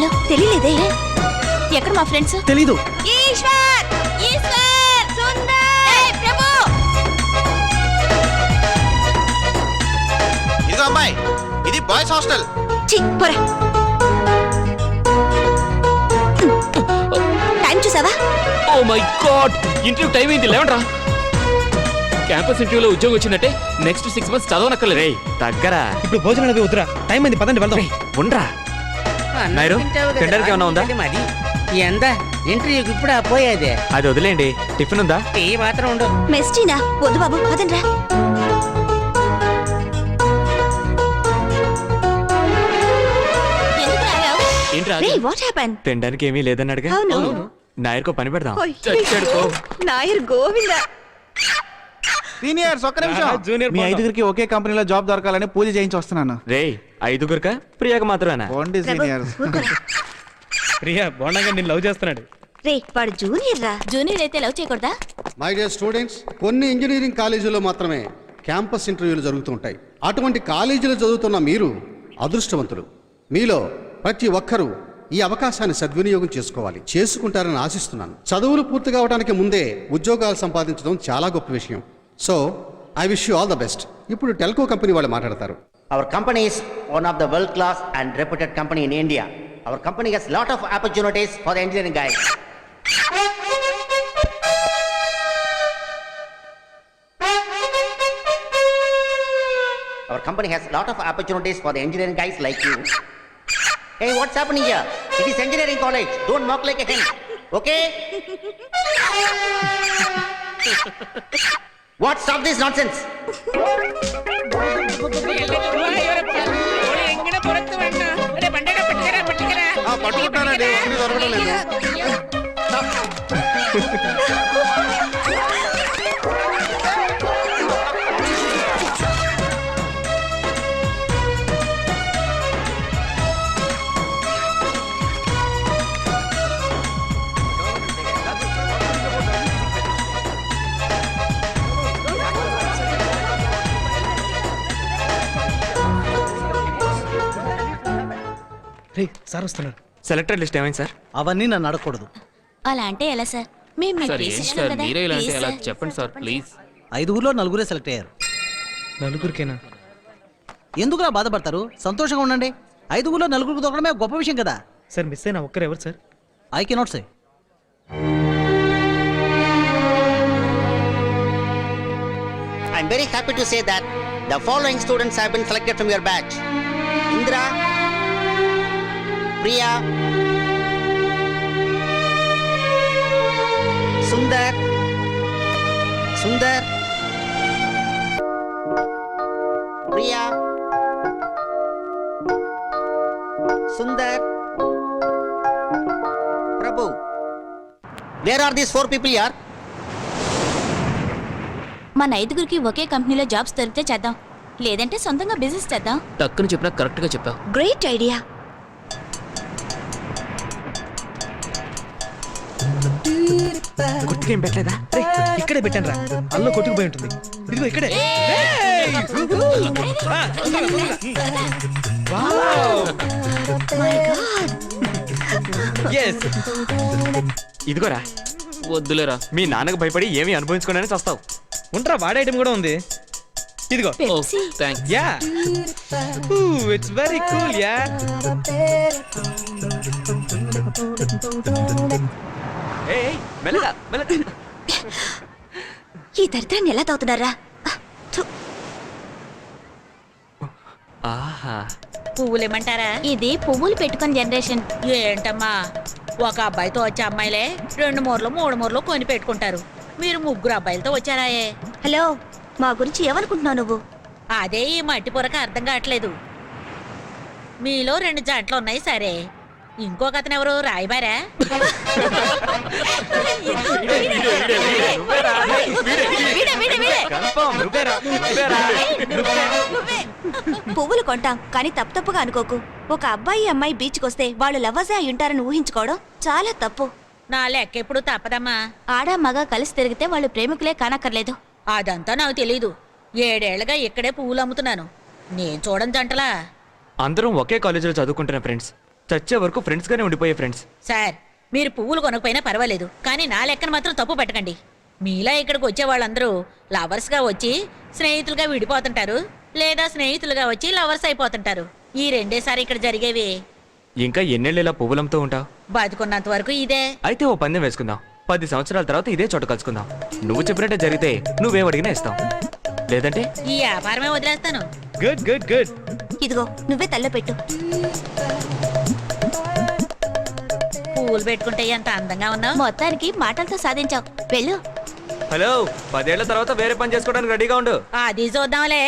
వాళ్ళు తెలియలేదే. ఎక్కడ మా ఫ్రెండ్స్? తెలీదు. ఈశ్వర్! ఈశ్వర్! సుందర్! ప్రభు! ఇదిగో అమ్మాయి ఇది బాయ్స్ హాస్టల్. పోరా. టైం చూసావా? Oh my god! Interview time అయింది లేవండ్రా. క్యాంపస్ ఇంటర్వ్యూలో ఉద్యోగం వచ్చిందంటే నెక్స్ట్ సిక్స్ మంత్స్ చదవనక్కర్లేదు. రేయ్ తగ్గరా. ఇప్పుడు భోజనాలు అవి వద్దురా. టైం అయింది పదండి వెళ్దాం. ఉండరా. నాయరు, తినడానికి ఏమన్నా ఉందా? మరి ఎంత ఇంటర్వ్యూకి ఇప్పుడు పోయేదే. అది వదిలేండి. టిఫిన్ ఉందా? టీ మాత్రం ఉండు. మెస్టీనా వద్దు బాబు పదండ్రా ఎందుకు రాగావు? ఏంట్రా రే వాట్ హ్యాపెన్ తినడానికి ఏమీ లేదన్నాడుగా నాయర్కో పని పెడదాం. నాయర్ గోవింద. సీనియర్స్ ఒక్క నిమిషం. జూనియర్ మీ ఐదుగురికి ఒకే కంపెనీలో జాబ్ దొరకాలని పూజ చేయించి వస్తున్నాను రేయ్ ఐదుగురుక? ప్రియాక మాత్రమేనా? పోండి సీనియర్స్. ప్రియా బోండంగా నేను లవ్ చేస్తున్నాడు. రే వాడు జూనియర్ రా. జూనియర్ అయితే లవ్ చేయకూడదా? మై డియర్ స్టూడెంట్స్ కొన్ని ఇంజనీరింగ్ కాలేజీల్లో మాత్రమే క్యాంపస్ ఇంటర్వ్యూలు జరుగుతూ ఉంటాయి. అటువంటి కాలేజీలో చదువుతున్న మీరు అదృష్టవంతులు. మీలో ప్రతి ఒక్కరూ ఈ అవకాశాన్ని సద్వినియోగం చేసుకోవాలి. చేసుకుంటారని ఆశిస్తున్నాను. చదువులు పూర్తి కావడానికి ముందే ఉద్యోగాలు సంపాదించడం చాలా గొప్ప విషయం. So I wish you all the best ఇప్పుడు టెల్కో కంపెనీ వాళ్ళు మాట్లాడతారు Our company is one of the world class and reputed company in India. Our company has lot of opportunities for the engineering guys. Our company has lot of opportunities for the engineering guys like you. Hey, what's happening here? It is engineering college. Don't mock like a hen. Okay? What's stop this nonsense എങ്ങനെ പുറത്ത് വേണ്ട ആ. പട്ടുകൊട്ടാനല്ലേ തുറക്കണല്ലേ రే sir వస్తున్నారు. Selector list ఏమైంది sir? అవన్నీ నన్ను అడగకూడదు. అలా అంటే ఎలా సార్? మేము మీకు సార్ సార్? కదా. మీరే ఇలా అంటే Please, ఎలా? sir. చెప్పండి సార్ ప్లీజ్ ఐదుగురులో నలుగురే సెలెక్ట్ అయ్యారు. నలుగురికేనా? ఎందుకులా బాధపడతారు? సంతోషంగా ఉండండి. ఐదుగురులో నలుగురికి దొరకడమే గొప్ప విషయం కదా. సార్ మిస్ అయిన ఒక్కరు ఎవరు sir? I cannot say. I'm very happy to say that the following students have been selected from your batch. Indra, Priya Sundar Sundar. Priya Sundar. Prabhu where are these four people యార్ మన ఐదుగురికి ఒకే కంపెనీలో jobs దొరికితే చేద్దాం. లేదంటే సొంతంగా business చేద్దాం. టక్కును చెప్పినా కరెక్ట్గా చెప్పావు. గ్రేట్ ఐడియా గుర్తుగా ఏం పెట్టలేదా? రే ఇక్కడే పెట్టాను రా అల్లో కొట్టుకుపోయి ఉంటుంది. ఇదిగో ఇక్కడే. ఇదిగోరా. వద్దులేరా. మీ నాన్నకు భయపడి ఏమీ అనుభవించుకోనని చస్తావు. ఉంట్రా వాడే ఐటమ్ కూడా ఉంది. ఇదిగో. Yeah. It's very cool yeah మెల్లగా మెల్లగా. ఈ దరిద్రాన్ని ఎలా తాగుతున్నారా? ఆహా. పువ్వులేమంటారా? ఇది పువ్వులు పెట్టుకుని జనరేషన్. ఏంటమ్మా? ఒక అబ్బాయితో వచ్చే అమ్మాయిలే రెండు మూరలు మూడు మూరలు కొని పెట్టుకుంటారు. మీరు ముగ్గురు అబ్బాయిలతో వచ్చారాయే. హలో మా గురించి ఏమనుకుంటున్నావు నువ్వు? అదే ఈ మట్టి పొరక అర్థం కావట్లేదు. మీలో రెండు జంటలు ఉన్నాయి సరే. ఇంకొక అతను ఎవరు రాయబారా? పువ్వులు కొంటాం కానీ తప్పు తప్పుగా అనుకోకు. ఒక అబ్బాయి అమ్మాయి బీచ్కి వస్తే వాళ్ళు లవ్వజే అయి ఉంటారని ఊహించుకోవడం చాలా తప్పు. నా లెక్క ఎప్పుడు తప్పదమ్మా. ఆడ మగ కలిసి తిరిగితే వాళ్ళు ప్రేమికులే కానక్కర్లేదు. అదంతా నాకు తెలీదు. ఏడేళ్ళుగా ఇక్కడే పువ్వులు అమ్ముతున్నాను. నేను చూడని జంటలా. అందరం ఒకే కాలేజీలో చదువుకుంటున్న ఫ్రెండ్స్. చచ్చే వరకు ఫ్రెండ్స్ గానే ఉండిపోయే ఫ్రెండ్స్. సార్ మీరు పువ్వులు కొనకపోయినా పర్వాలేదు కానీ నా లెక్కన మాత్రం తప్పు పెట్టకండి. మీలా ఇక్కడికి వచ్చే వాళ్ళందరూ లవర్స్గా వచ్చి స్నేహితులుగా విడిపోతుంటారు లేదా స్నేహితులుగా వచ్చి లవర్స్ అయిపోతుంటారు. ఈ రెండేసారి ఇక్కడ జరిగేవి. ఇంకా ఎన్నెళ్ళు ఇలా పువ్వులంతో ఉంటావు? బతుకున్నంత వరకు ఇదే. అయితే ఓ పందెం వేసుకుందాం. పది సంవత్సరాల తర్వాత ఇదే చోట కలుసుకుందాం. నువ్వు చెప్పినట్టే జరిగితే నువ్వేం అడిగినా ఇస్తాం. లేదంటే? ఈ వ్యాపారమే వదిలేస్తాను. గుడ్ గుడ్ గుడ్ ఇదిగో నువ్వే తల్ల పెట్టు. పువ్వులు పెట్టుకుంటే ఎంత అందంగా ఉన్నావు? మొత్తానికి మాటలతో సాధించావు. వెళ్ళు. హలో పదేళ్ళ తర్వాత వేరే పని చేసుకోవడానికి రెడీగా ఉండు. అది చూద్దాంలే.